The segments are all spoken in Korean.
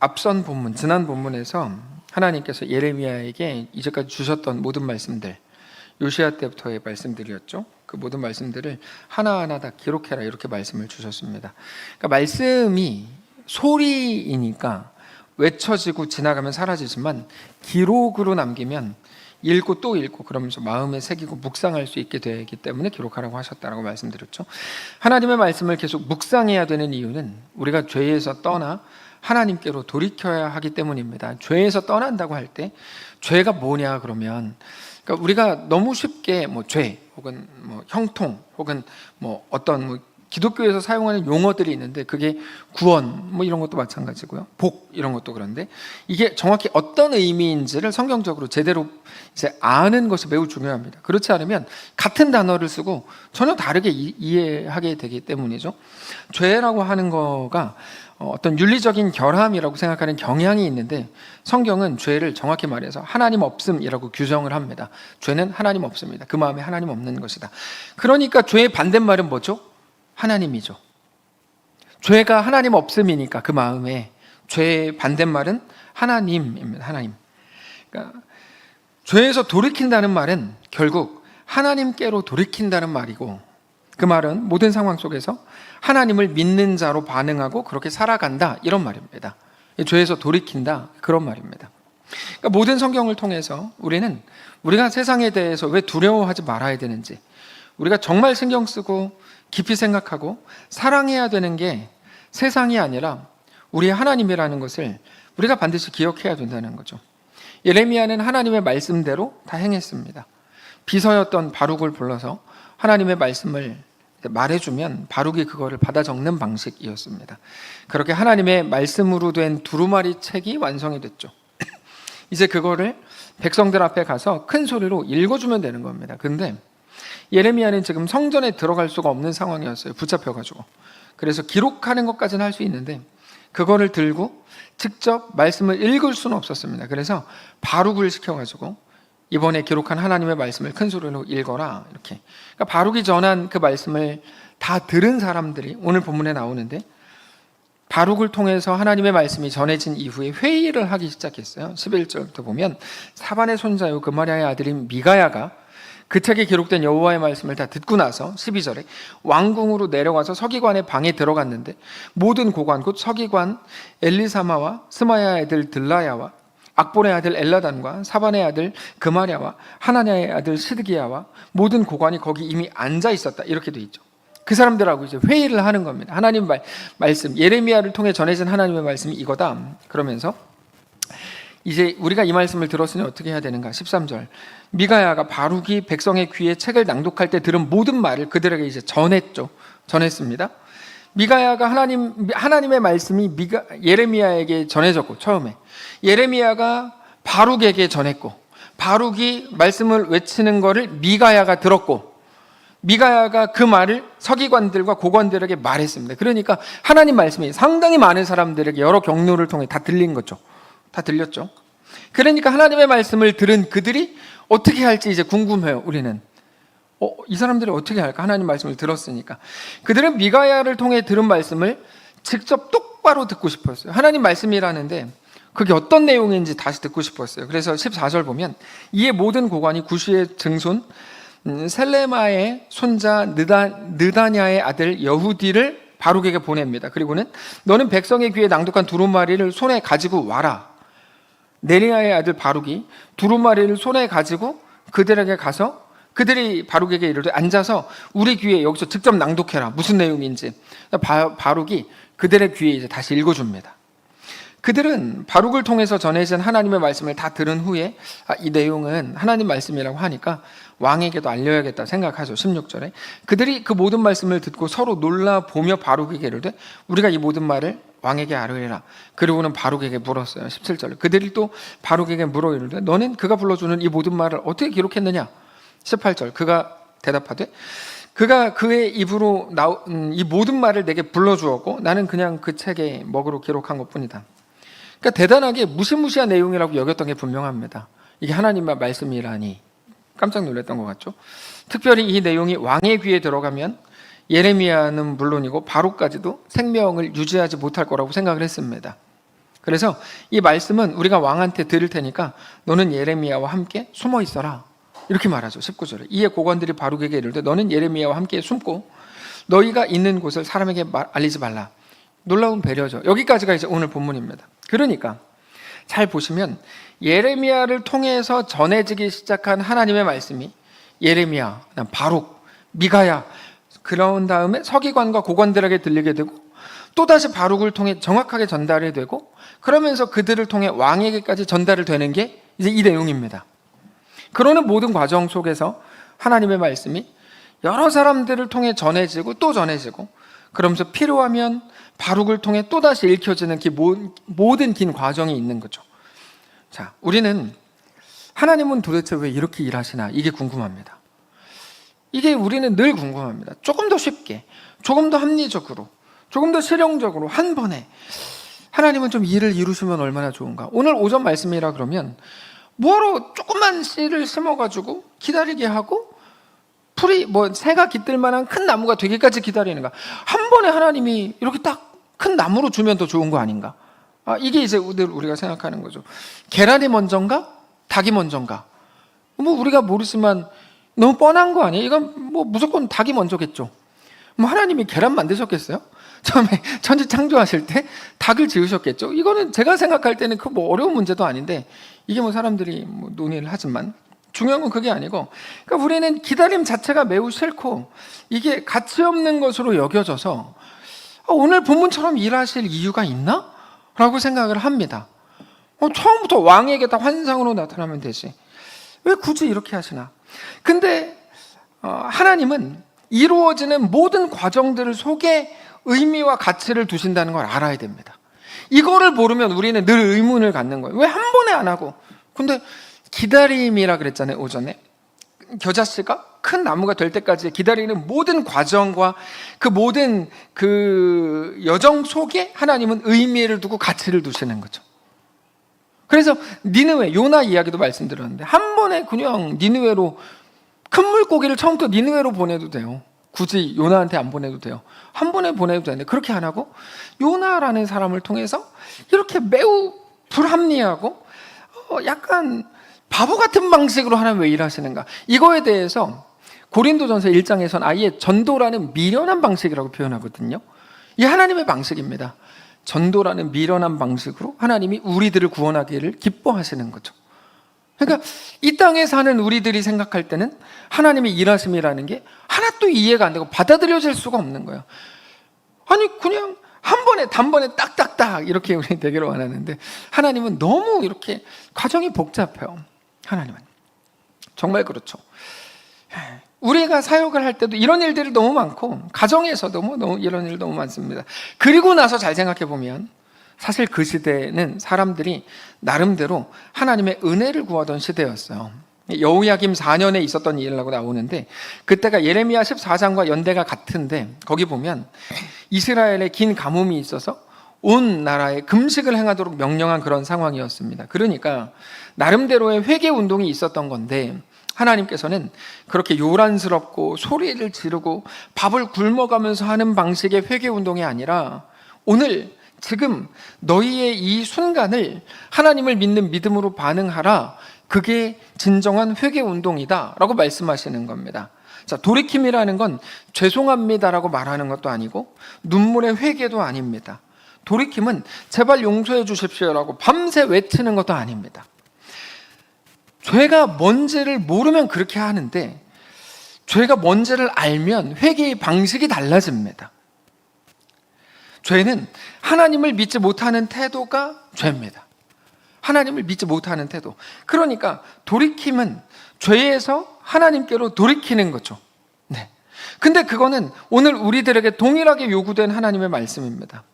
앞선 본문, 지난 본문에서 하나님께서 예레미야에게 이제까지 주셨던 모든 말씀들, 요시아 때부터의 말씀들이었죠. 그 모든 말씀들을 하나하나 다 기록해라 이렇게 말씀을 주셨습니다. 그러니까 말씀이 소리이니까 외쳐지고 지나가면 사라지지만 기록으로 남기면 읽고 또 읽고 그러면서 마음에 새기고 묵상할 수 있게 되기 때문에 기록하라고 하셨다라고 말씀드렸죠. 하나님의 말씀을 계속 묵상해야 되는 이유는 우리가 죄에서 떠나 하나님께로 돌이켜야 하기 때문입니다. 죄에서 떠난다고 할 때 죄가 뭐냐 그러면 그러니까 우리가 너무 쉽게 뭐 죄 혹은 뭐 형통 혹은 뭐 어떤 뭐 기독교에서 사용하는 용어들이 있는데 그게 구원 뭐 이런 것도 마찬가지고요. 복 이런 것도 그런데 이게 정확히 어떤 의미인지를 성경적으로 제대로 이제 아는 것이 매우 중요합니다. 그렇지 않으면 같은 단어를 쓰고 전혀 다르게 이, 이해하게 되기 때문이죠. 죄라고 하는 거가 어떤 윤리적인 결함이라고 생각하는 경향이 있는데 성경은 죄를 정확히 말해서 하나님 없음이라고 규정을 합니다. 죄는 하나님 없습니다. 그 마음에 하나님 없는 것이다. 그러니까 죄의 반대말은 뭐죠? 하나님이죠. 죄가 하나님 없음이니까 그 마음에 죄의 반대말은 하나님입니다. 하나님. 그러니까 죄에서 돌이킨다는 말은 결국 하나님께로 돌이킨다는 말이고 그 말은 모든 상황 속에서 하나님을 믿는 자로 반응하고 그렇게 살아간다 이런 말입니다. 죄에서 돌이킨다 그런 말입니다. 그러니까 모든 성경을 통해서 우리는 우리가 세상에 대해서 왜 두려워하지 말아야 되는지 우리가 정말 신경 쓰고 깊이 생각하고 사랑해야 되는 게 세상이 아니라 우리 하나님이라는 것을 우리가 반드시 기억해야 된다는 거죠. 예레미야는 하나님의 말씀대로 다 행했습니다. 비서였던 바룩을 불러서 하나님의 말씀을 말해주면 바룩이 그거를 받아 적는 방식이었습니다. 그렇게 하나님의 말씀으로 된 두루마리 책이 완성이 됐죠. 이제 그거를 백성들 앞에 가서 큰 소리로 읽어주면 되는 겁니다. 근데 예레미야는 지금 성전에 들어갈 수가 없는 상황이었어요. 붙잡혀가지고. 그래서 기록하는 것까지는 할 수 있는데 그거를 들고 직접 말씀을 읽을 수는 없었습니다. 그래서 바룩을 시켜가지고 이번에 기록한 하나님의 말씀을 큰 소리로 읽어라 이렇게. 그러니까 바룩이 전한 그 말씀을 다 들은 사람들이 오늘 본문에 나오는데 바룩을 통해서 하나님의 말씀이 전해진 이후에 회의를 하기 시작했어요. 11절부터 보면 사반의 손자요 그마리아의 아들인 미가야가 그 책에 기록된 여호와의 말씀을 다 듣고 나서 12절에 왕궁으로 내려가서 서기관의 방에 들어갔는데 모든 고관 곧 서기관 엘리사마와 스마야의 아들 들라야와 악본의 아들 엘라단과 사반의 아들 그마랴와 하나냐의 아들 시드기야와 모든 고관이 거기 이미 앉아 있었다 이렇게 돼 있죠. 그 사람들하고 이제 회의를 하는 겁니다. 하나님 말, 말씀 예레미야를 통해 전해진 하나님의 말씀이 이거다. 그러면서 이제 우리가 이 말씀을 들었으니 어떻게 해야 되는가? 13절. 미가야가 바룩이 백성의 귀에 책을 낭독할 때 들은 모든 말을 그들에게 이제 전했죠. 전했습니다. 미가야가 하나님 하나님의 말씀이 미가 예레미야에게 전해졌고 처음에 예레미야가 바룩에게 전했고 바룩이 말씀을 외치는 것을 미가야가 들었고 미가야가 그 말을 서기관들과 고관들에게 말했습니다. 그러니까 하나님 말씀이 상당히 많은 사람들에게 여러 경로를 통해 다 들린 거죠. 다 들렸죠. 그러니까 하나님의 말씀을 들은 그들이 어떻게 할지 이제 궁금해요. 우리는 어, 이 사람들이 어떻게 할까? 하나님 말씀을 들었으니까. 그들은 미가야를 통해 들은 말씀을 직접 똑바로 듣고 싶었어요. 하나님 말씀이라는데 그게 어떤 내용인지 다시 듣고 싶었어요. 그래서 14절 보면 이에 모든 고관이 구시의 증손 음, 셀레마의 손자 느다, 느다 냐의 아들 여후디를 바룩에게 보냅니다. 그리고는 너는 백성의 귀에 낭독한 두루마리를 손에 가지고 와라. 네리아의 아들 바룩이 두루마리를 손에 가지고 그들에게 가서 그들이 바룩에게 이르되 앉아서 우리 귀에 여기서 직접 낭독해라. 무슨 내용인지. 바, 바룩이 그들의 귀에 이제 다시 읽어줍니다. 그들은 바룩을 통해서 전해진 하나님의 말씀을 다 들은 후에 아, 이 내용은 하나님 말씀이라고 하니까 왕에게도 알려야겠다 생각하죠. 16절에. 그들이 그 모든 말씀을 듣고 서로 놀라 보며 바룩에게 이르되 우리가 이 모든 말을 왕에게 아뢰라. 그리고는 바룩에게 물었어요. 17절. 그들이 또 바룩에게 물어 이르되 너는 그가 불러주는 이 모든 말을 어떻게 기록했느냐? 18절. 그가 대답하되 그가 그의 입으로 나오, 음, 이 모든 말을 내게 불러주었고 나는 그냥 그 책에 먹으로 기록한 것뿐이다. 그러니까 대단하게 무시무시한 내용이라고 여겼던 게 분명합니다. 이게 하나님의 말씀이라니 깜짝 놀랐던 것 같죠. 특별히 이 내용이 왕의 귀에 들어가면 예레미야는 물론이고 바로까지도 생명을 유지하지 못할 거라고 생각을 했습니다. 그래서 이 말씀은 우리가 왕한테 들을 테니까 너는 예레미야와 함께 숨어 있어라. 이렇게 말하죠. 19절에. 이에 고관들이 바룩에게 이르되 너는 예레미야와 함께 숨고 너희가 있는 곳을 사람에게 말- 알리지 말라. 놀라운 배려죠. 여기까지가 이제 오늘 본문입니다. 그러니까 잘 보시면 예레미야를 통해서 전해지기 시작한 하나님의 말씀이 예레미야, 바룩, 미가야 그런 다음에 서기관과 고관들에게 들리게 되고 또 다시 바룩을 통해 정확하게 전달이 되고 그러면서 그들을 통해 왕에게까지 전달을 되는 게 이제 이 내용입니다. 그러는 모든 과정 속에서 하나님의 말씀이 여러 사람들을 통해 전해지고 또 전해지고 그러면서 필요하면 바룩을 통해 또 다시 읽혀지는 그 모- 모든 긴 과정이 있는 거죠. 자, 우리는 하나님은 도대체 왜 이렇게 일하시나 이게 궁금합니다. 이게 우리는 늘 궁금합니다. 조금 더 쉽게, 조금 더 합리적으로, 조금 더 실용적으로 한 번에 하나님은 좀 일을 이루시면 얼마나 좋은가. 오늘 오전 말씀이라 그러면 뭐하러 조그만 씨를 심어가지고 기다리게 하고 풀이 뭐 새가 깃들 만한 큰 나무가 되기까지 기다리는가. 한 번에 하나님이 이렇게 딱 큰 나무로 주면 더 좋은 거 아닌가. 아, 이게 이제 늘 우리가 생각하는 거죠. 계란이 먼저인가? 닭이 먼저인가? 뭐 우리가 모르지만 너무 뻔한 거 아니에요? 이건 뭐 무조건 닭이 먼저겠죠. 뭐 하나님이 계란 만드셨겠어요? 처음에 천지 창조하실 때 닭을 지으셨겠죠? 이거는 제가 생각할 때는 그 뭐 어려운 문제도 아닌데 이게 뭐 사람들이 뭐 논의를 하지만 중요한 건 그게 아니고 그러니까 우리는 기다림 자체가 매우 싫고 이게 가치 없는 것으로 여겨져서 아, 오늘 본문처럼 일하실 이유가 있나? 라고 생각을 합니다. 어, 처음부터 왕에게 다 환상으로 나타나면 되지. 왜 굳이 이렇게 하시나? 근데 어, 하나님은 이루어지는 모든 과정들 속에 의미와 가치를 두신다는 걸 알아야 됩니다. 이거를 모르면 우리는 늘 의문을 갖는 거예요. 왜 한 번에 안 하고? 근데 기다림이라 그랬잖아요, 오전에. 겨자씨가 큰 나무가 될 때까지 기다리는 모든 과정과 그 모든 그 여정 속에 하나님은 의미를 두고 가치를 두시는 거죠. 그래서 니느웨 요나 이야기도 말씀드렸는데 한 번에 그냥 니느웨로 큰 물고기를 처음부터 니느웨로 보내도 돼요. 굳이 요나한테 안 보내도 돼요. 한 번에 보내도 되는데 그렇게 안 하고 요나라는 사람을 통해서 이렇게 매우 불합리하고 어, 약간 바보 같은 방식으로 하나님 왜 일하시는가? 이거에 대해서 고린도전서 1장에서는 아예 전도라는 미련한 방식이라고 표현하거든요. 이 하나님의 방식입니다. 전도라는 미련한 방식으로 하나님이 우리들을 구원하기를 기뻐하시는 거죠. 그러니까 이 땅에 사는 우리들이 생각할 때는 하나님의 일하심이라는 게 하나도 이해가 안 되고 받아들여질 수가 없는 거예요. 아니 그냥 한 번에 단번에 딱딱딱 이렇게 우리 되기를 원하는데 하나님은 너무 이렇게 과정이 복잡해요. 하나님은 정말 그렇죠. 우리가 사역을 할 때도 이런 일들이 너무 많고 가정에서도 뭐 너무 이런 일 너무 많습니다. 그리고 나서 잘 생각해 보면 사실 그 시대는 사람들이 나름대로 하나님의 은혜를 구하던 시대였어요. 여우야김 4년에 있었던 일이라고 나오는데 그때가 예레미야 14장과 연대가 같은데 거기 보면 이스라엘에 긴 가뭄이 있어서 온 나라에 금식을 행하도록 명령한 그런 상황이었습니다. 그러니까 나름대로의 회개 운동이 있었던 건데 하나님께서는 그렇게 요란스럽고 소리를 지르고 밥을 굶어가면서 하는 방식의 회개 운동이 아니라 오늘 지금 너희의 이 순간을 하나님을 믿는 믿음으로 반응하라. 그게 진정한 회개 운동이다라고 말씀하시는 겁니다. 자, 돌이킴이라는 건 죄송합니다라고 말하는 것도 아니고 눈물의 회개도 아닙니다. 돌이킴은 제발 용서해 주십시오라고 밤새 외치는 것도 아닙니다. 죄가 뭔지를 모르면 그렇게 하는데 죄가 뭔지를 알면 회개의 방식이 달라집니다. 죄는 하나님을 믿지 못하는 태도가 죄입니다. 하나님을 믿지 못하는 태도. 그러니까 돌이킴은 죄에서 하나님께로 돌이키는 거죠. 네. 근데 그거는 오늘 우리들에게 동일하게 요구된 하나님의 말씀입니다.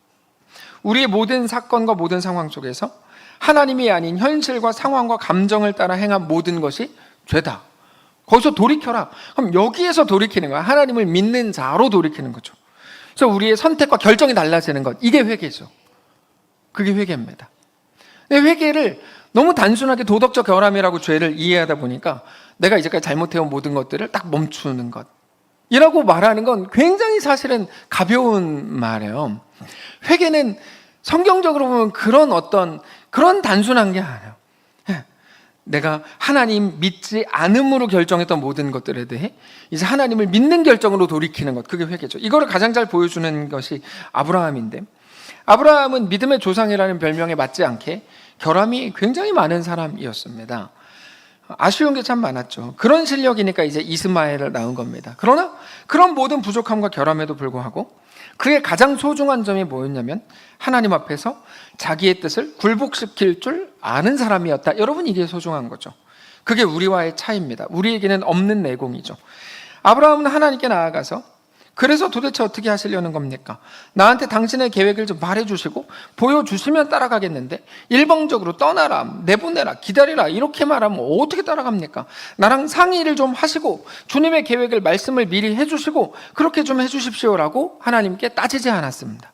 우리의 모든 사건과 모든 상황 속에서 하나님이 아닌 현실과 상황과 감정을 따라 행한 모든 것이 죄다. 거기서 돌이켜라. 그럼 여기에서 돌이키는 거야. 하나님을 믿는 자로 돌이키는 거죠. 그래서 우리의 선택과 결정이 달라지는 것. 이게 회개죠. 그게 회개입니다. 회개를 너무 단순하게 도덕적 결함이라고 죄를 이해하다 보니까 내가 이제까지 잘못해온 모든 것들을 딱 멈추는 것. 이라고 말하는 건 굉장히 사실은 가벼운 말이에요. 회개는 성경적으로 보면 그런 어떤 그런 단순한 게 아니에요. 예. 내가 하나님 믿지 않음으로 결정했던 모든 것들에 대해 이제 하나님을 믿는 결정으로 돌이키는 것 그게 회개죠. 이거를 가장 잘 보여주는 것이 아브라함인데 아브라함은 믿음의 조상이라는 별명에 맞지 않게 결함이 굉장히 많은 사람이었습니다. 아쉬운 게 참 많았죠. 그런 실력이니까 이제 이스마엘을 낳은 겁니다. 그러나 그런 모든 부족함과 결함에도 불구하고 그의 가장 소중한 점이 뭐였냐면 하나님 앞에서 자기의 뜻을 굴복시킬 줄 아는 사람이었다. 여러분 이게 소중한 거죠. 그게 우리와의 차이입니다. 우리에게는 없는 내공이죠. 아브라함은 하나님께 나아가서 그래서 도대체 어떻게 하시려는 겁니까? 나한테 당신의 계획을 좀 말해주시고 보여주시면 따라가겠는데 일방적으로 떠나라, 내보내라, 기다리라 이렇게 말하면 어떻게 따라갑니까? 나랑 상의를 좀 하시고 주님의 계획을 말씀을 미리 해주시고 그렇게 좀 해주십시오라고 하나님께 따지지 않았습니다.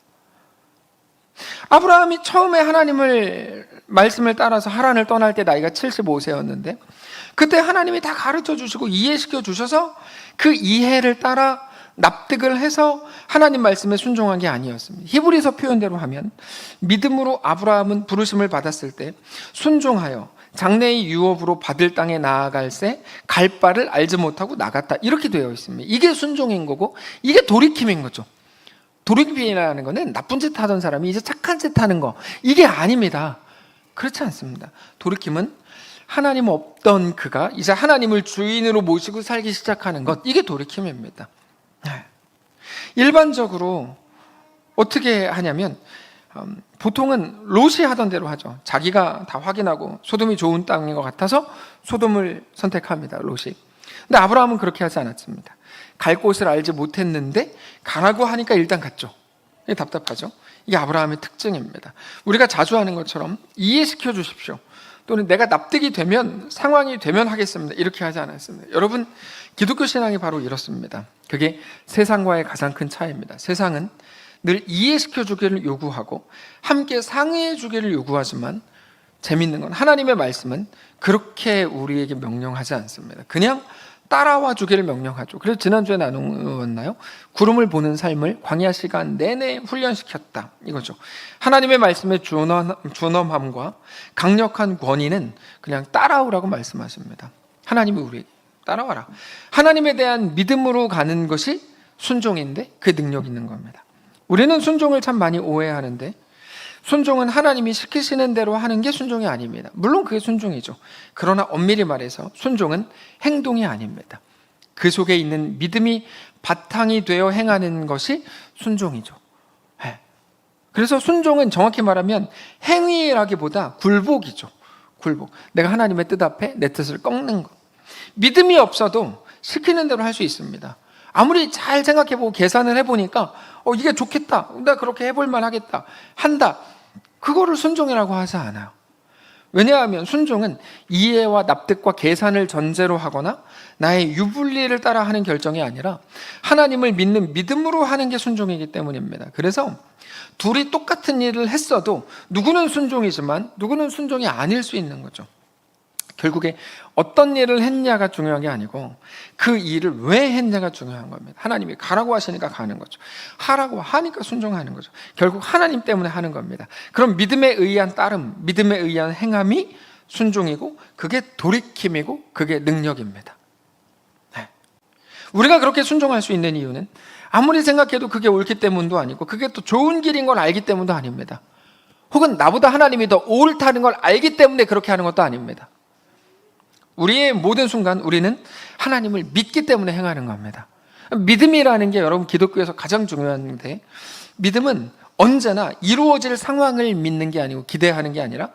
아브라함이 처음에 하나님을 말씀을 따라서 하란을 떠날 때 나이가 75세였는데 그때 하나님이 다 가르쳐 주시고 이해시켜 주셔서 그 이해를 따라 납득을 해서 하나님 말씀에 순종한 게 아니었습니다. 히브리서 표현대로 하면 믿음으로 아브라함은 부르심을 받았을 때 순종하여 장래의 유업으로 받을 땅에 나아갈새 갈 바를 알지 못하고 나갔다. 이렇게 되어 있습니다. 이게 순종인 거고 이게 돌이킴인 거죠. 돌이킴이라는 거는 나쁜 짓 하던 사람이 이제 착한 짓 하는 거 이게 아닙니다. 그렇지 않습니다. 돌이킴은 하나님 없던 그가 이제 하나님을 주인으로 모시고 살기 시작하는 것 이게 돌이킴입니다. 네. 일반적으로 어떻게 하냐면 음, 보통은 롯이 하던 대로 하죠. 자기가 다 확인하고 소돔이 좋은 땅인 것 같아서 소돔을 선택합니다. 롯이. 근데 아브라함은 그렇게 하지 않았습니다. 갈 곳을 알지 못했는데 가라고 하니까 일단 갔죠. 이게 답답하죠. 이게 아브라함의 특징입니다. 우리가 자주 하는 것처럼 이해시켜 주십시오. 또는 내가 납득이 되면 상황이 되면 하겠습니다. 이렇게 하지 않았습니다. 여러분 기독교 신앙이 바로 이렇습니다. 그게 세상과의 가장 큰 차이입니다. 세상은 늘 이해시켜 주기를 요구하고 함께 상의해 주기를 요구하지만 재밌는 건 하나님의 말씀은 그렇게 우리에게 명령하지 않습니다. 그냥 따라와 주기를 명령하죠. 그래서 지난주에 나누었나요? 구름을 보는 삶을 광야 시간 내내 훈련시켰다. 이거죠. 하나님의 준엄, 준엄함과 강력한 권위는 그냥 따라오라고 말씀하십니다. 하나님이 우리 따라와라. 하나님에 대한 믿음으로 가는 것이 순종인데 그 능력 있는 겁니다. 우리는 순종을 참 많이 오해하는데 순종은 하나님이 시키시는 대로 하는 게 순종이 아닙니다. 물론 그게 순종이죠. 그러나 엄밀히 말해서 순종은 행동이 아닙니다. 그 속에 있는 믿음이 바탕이 되어 행하는 것이 순종이죠. 네. 그래서 순종은 정확히 말하면 행위라기보다 굴복이죠. 굴복. 내가 하나님의 뜻 앞에 내 뜻을 꺾는 것. 믿음이 없어도 시키는 대로 할 수 있습니다. 아무리 잘 생각해보고 계산을 해보니까 어 이게 좋겠다. 내가 그렇게 해볼만 하겠다. 한다. 그거를 순종이라고 하지 않아요. 왜냐하면 순종은 이해와 납득과 계산을 전제로 하거나 나의 유불리를 따라 하는 결정이 아니라 하나님을 믿는 믿음으로 하는 게 순종이기 때문입니다. 그래서 둘이 똑같은 일을 했어도 누구는 순종이지만 누구는 순종이 아닐 수 있는 거죠. 결국에 어떤 일을 했냐가 중요한 게 아니고 그 일을 왜 했냐가 중요한 겁니다. 하나님이 가라고 하시니까 가는 거죠. 하라고 하니까 순종하는 거죠. 결국 하나님 때문에 하는 겁니다. 그럼 믿음에 의한 따름, 믿음에 의한 행함이 순종이고 그게 돌이킴이고 그게 능력입니다. 네. 우리가 그렇게 순종할 수 있는 이유는 아무리 생각해도 그게 옳기 때문도 아니고 그게 또 좋은 길인 걸 알기 때문도 아닙니다. 혹은 나보다 하나님이 더 옳다는 걸 알기 때문에 그렇게 하는 것도 아닙니다. 우리의 모든 순간 우리는 하나님을 믿기 때문에 행하는 겁니다. 믿음이라는 게 여러분 기독교에서 가장 중요한데 믿음은 언제나 이루어질 상황을 믿는 게 아니고 기대하는 게 아니라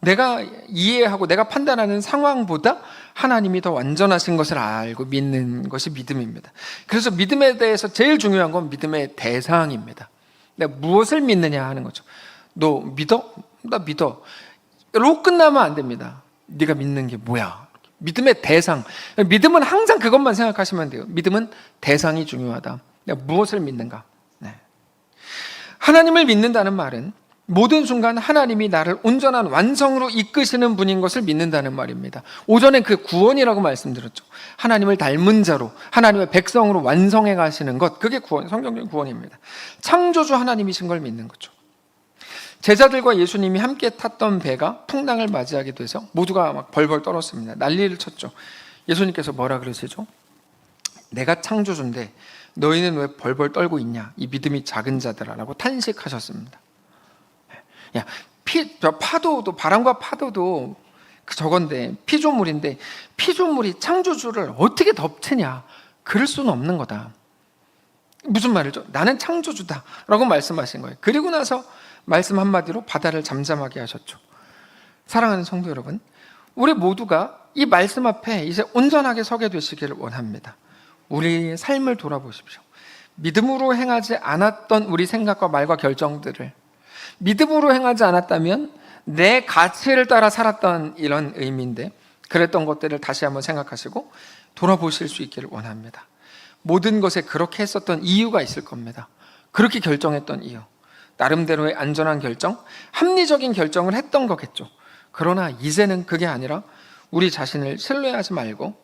내가 이해하고 내가 판단하는 상황보다 하나님이 더 완전하신 것을 알고 믿는 것이 믿음입니다. 그래서 믿음에 대해서 제일 중요한 건 믿음의 대상입니다. 내가 무엇을 믿느냐 하는 거죠. 너 믿어? 나 믿어. 로 끝나면 안 됩니다. 네가 믿는 게 뭐야? 믿음의 대상. 믿음은 항상 그것만 생각하시면 돼요. 믿음은 대상이 중요하다. 내가 무엇을 믿는가? 네. 하나님을 믿는다는 말은 모든 순간 하나님이 나를 온전한 완성으로 이끄시는 분인 것을 믿는다는 말입니다. 오전에 그 구원이라고 말씀드렸죠. 하나님을 닮은 자로, 하나님의 백성으로 완성해 가시는 것, 그게 구원, 성경적 구원입니다. 창조주 하나님이신 걸 믿는 거죠. 제자들과 예수님이 함께 탔던 배가 풍랑을 맞이하게 돼서 모두가 막 벌벌 떨었습니다. 난리를 쳤죠. 예수님께서 뭐라 그러시죠? 내가 창조주인데 너희는 왜 벌벌 떨고 있냐? 이 믿음이 작은 자들아라고 탄식하셨습니다. 야, 피, 저 파도도 바람과 파도도 그 저건데 피조물인데 피조물이 창조주를 어떻게 덮치냐? 그럴 수는 없는 거다. 무슨 말이죠? 나는 창조주다라고 말씀하신 거예요. 그리고 나서 말씀 한마디로 바다를 잠잠하게 하셨죠. 사랑하는 성도 여러분, 우리 모두가 이 말씀 앞에 이제 온전하게 서게 되시기를 원합니다. 우리의 삶을 돌아보십시오. 믿음으로 행하지 않았던 우리 생각과 말과 결정들을 믿음으로 행하지 않았다면 내 가치를 따라 살았던 이런 의미인데 그랬던 것들을 다시 한번 생각하시고 돌아보실 수 있기를 원합니다. 모든 것에 그렇게 했었던 이유가 있을 겁니다. 그렇게 결정했던 이유. 나름대로의 안전한 결정, 합리적인 결정을 했던 거겠죠. 그러나 이제는 그게 아니라 우리 자신을 신뢰하지 말고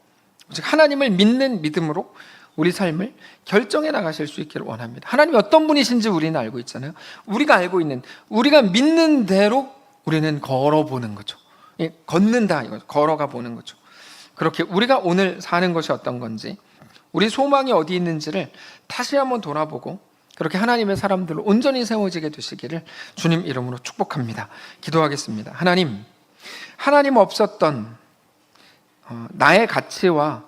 즉 하나님을 믿는 믿음으로 우리 삶을 결정해 나가실 수 있기를 원합니다. 하나님이 어떤 분이신지 우리는 알고 있잖아요. 우리가 알고 있는 우리가 믿는 대로 우리는 걸어보는 거죠. 예, 걷는다 이거 걸어가 보는 거죠. 그렇게 우리가 오늘 사는 것이 어떤 건지 우리 소망이 어디 있는지를 다시 한번 돌아보고 그렇게 하나님의 사람들로 온전히 세워지게 되시기를 주님 이름으로 축복합니다. 기도하겠습니다. 하나님, 하나님 없었던 어, 나의 가치와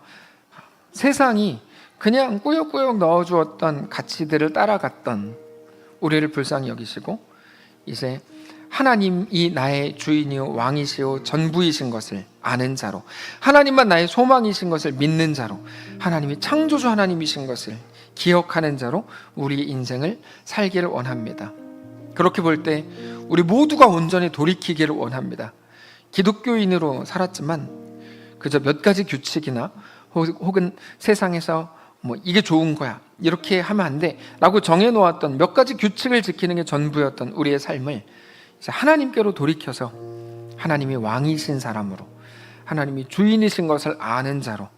세상이 그냥 꾸역꾸역 넣어주었던 가치들을 따라갔던 우리를 불쌍히 여기시고 이제 하나님이 나의 주인이요 왕이시요 전부이신 것을 아는 자로 하나님만 나의 소망이신 것을 믿는 자로 하나님이 창조주 하나님이신 것을 기억하는 자로 우리 인생을 살기를 원합니다. 그렇게 볼 때 우리 모두가 온전히 돌이키기를 원합니다. 기독교인으로 살았지만 그저 몇 가지 규칙이나 혹은 세상에서 뭐 이게 좋은 거야 이렇게 하면 안 돼라고 정해놓았던 몇 가지 규칙을 지키는 게 전부였던 우리의 삶을 하나님께로 돌이켜서 하나님이 왕이신 사람으로 하나님이 주인이신 것을 아는 자로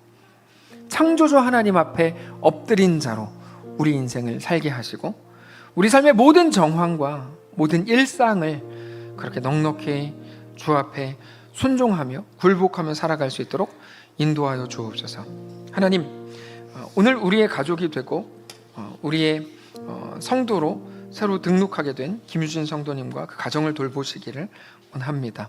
창조주 하나님 앞에 엎드린 자로 우리 인생을 살게 하시고 우리 삶의 모든 정황과 모든 일상을 그렇게 넉넉히 주 앞에 순종하며 굴복하며 살아갈 수 있도록 인도하여 주옵소서. 하나님, 어, 오늘 우리의 가족이 되고 어, 우리의 어, 성도로 새로 등록하게 된 김유진 성도님과 그 가정을 돌보시기를 원합니다.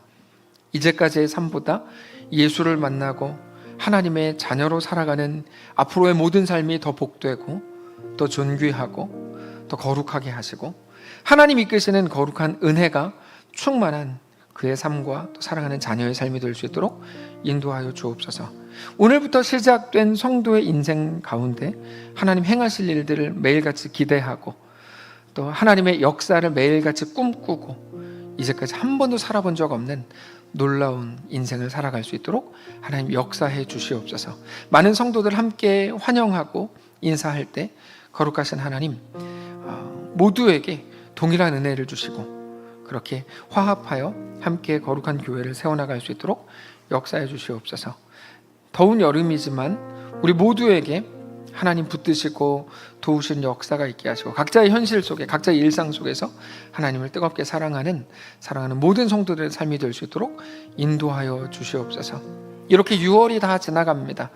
이제까지의 삶보다 예수를 만나고 하나님의 자녀로 살아가는 앞으로의 모든 삶이 더 복되고 더 존귀하고 더 거룩하게 하시고 하나님 이끄시는 거룩한 은혜가 충만한 그의 삶과 또 사랑하는 자녀의 삶이 될 수 있도록 인도하여 주옵소서. 오늘부터 시작된 성도의 인생 가운데 하나님 행하실 일들을 매일같이 기대하고 또 하나님의 역사를 매일같이 꿈꾸고 이제까지 한 번도 살아본 적 없는 놀라운 인생을 살아갈 수 있도록 하나님 역사해 주시옵소서. 많은 성도들 함께 환영하고 인사할 때 거룩하신 하나님 어, 모두에게 동일한 은혜를 주시고 그렇게 화합하여 함께 거룩한 교회를 세워나갈 수 있도록 역사해 주시옵소서. 더운 여름이지만 우리 모두에게 하나님 붙드시고 도우신 역사가 있게 하시고 각자의 현실 속에 각자의 일상 속에서 하나님을 뜨겁게 사랑하는 사랑하는 모든 성도들의 삶이 될 수 있도록 인도하여 주시옵소서. 이렇게 6월이 다 지나갑니다.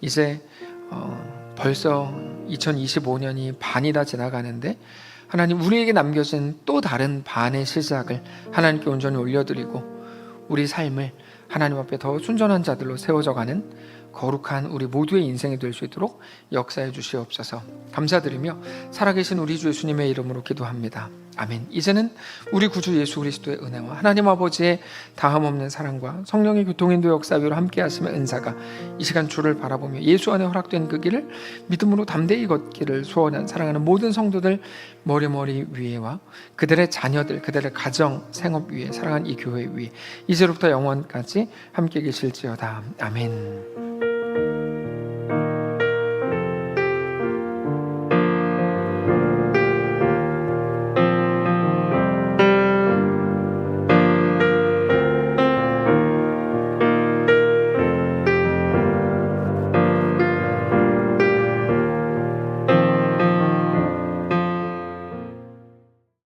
이제 어, 벌써 2025년이 반이 다 지나가는데 하나님 우리에게 남겨진 또 다른 반의 시작을 하나님께 온전히 올려드리고 우리 삶을 하나님 앞에 더 순전한 자들로 세워져가는 거룩한 우리 모두의 인생이 될 수 있도록 역사해 주시옵소서. 감사드리며 살아계신 우리 주 예수님의 이름으로 기도합니다. 아멘. 이제는 우리 구주 예수 그리스도의 은혜와 하나님 아버지의 다함 없는 사랑과 성령의 교통인도 역사위로 함께 하시며 은사가 이 시간 주를 바라보며 예수 안에 허락된 그 길을 믿음으로 담대히 걷기를 소원한 사랑하는 모든 성도들 머리머리 위에와 그들의 자녀들, 그들의 가정, 생업 위에 사랑하는 이 교회 위에 이제로부터 영원까지 함께 계실지어다. 아멘.